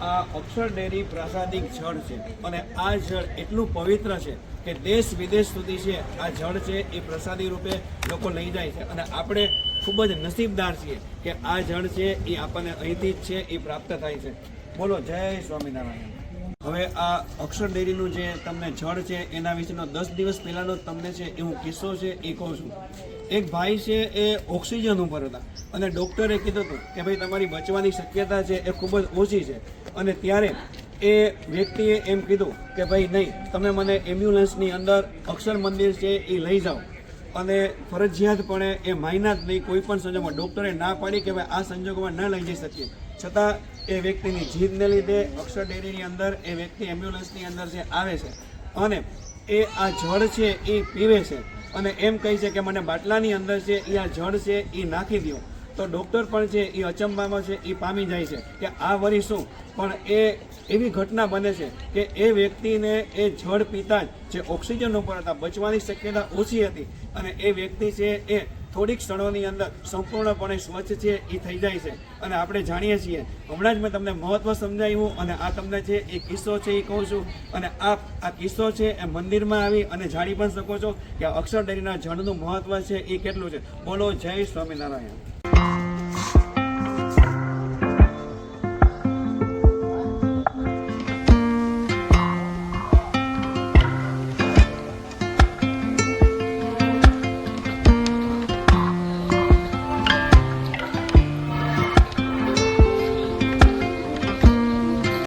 આ અક્ષર ડેરી પ્રાસાદિક જળ છે અને આ જળ એટલું પવિત્ર છે કે દેશ વિદેશ સુધી છે, આ જળ છે એ પ્રસાદી રૂપે લોકો લઈ જાય છે. અને આપણે ખૂબ જ નસીબદાર છીએ કે આ જળ છે એ આપણને અહીંથી જ છે, એ પ્રાપ્ત થાય છે. બોલો, જય સ્વામિનારાયણ. હવે આ અક્ષર ડેરીનું જે તમને જળ છે, એના વિશેનો દસ દિવસ પહેલાંનો તમને છે એ હું કિસ્સો છે, એ કહું છું. એક ભાઈ છે, એ ઓક્સિજન ઉપર હતા. અને ડૉક્ટરે કીધું હતું કે ભાઈ, તમારી બચવાની શક્યતા છે એ ખૂબ જ ઓછી છે. અને ત્યારે એ વ્યક્તિએ એમ કીધું કે ભાઈ, નહીં, તમે મને એમ્બ્યુલન્સની અંદર અક્ષર મંદિર છે એ લઈ જાઓ. અને ફરજિયાતપણે એ માયના જ નહીં, કોઈ પણ સંજોગમાં. ડૉક્ટરે ના પાડી કે ભાઈ, આ સંજોગોમાં ન લઈ જઈ શકીએ. છતાં એ વ્યક્તિની જીદને લીધે અક્ષર ડેરીની અંદર એ વ્યક્તિ એમ્બ્યુલન્સની અંદર જે આવે છે અને એ આ જળ છે એ પીવે છે અને એમ કહે છે કે મને બાટલાની અંદર છે એ આ જળ છે એ નાખી દો તો ડૉક્ટર પણ છે એ અચંબામાં છે એ પામી જાય છે કે આ વરી શું? પણ એ એવી ઘટના બને છે કે એ વ્યક્તિને એ જળ પીતા જ જે ઓક્સિજન ઉપર હતા, બચવાની શક્યતા ઓછી હતી અને એ વ્યક્તિ છે એ થોડીક ક્ષણોની અંદર સંપૂર્ણપણે સ્વચ્છ છે, એ થઈ જાય છે. અને આપણે જાણીએ છીએ, હમણાં જ મેં તમને મહત્વ સમજાવ્યું અને આ તમને છે એ કિસ્સો છે, એ કહું છું. અને આ આ કિસ્સો છે, એ મંદિરમાં આવી અને જાણી પણ શકો છો કે અક્ષરડેરીના અક્ષર ડેરીના જળનું મહત્વ છે, એ કેટલું છે. બોલો, જય સ્વામિનારાયણ.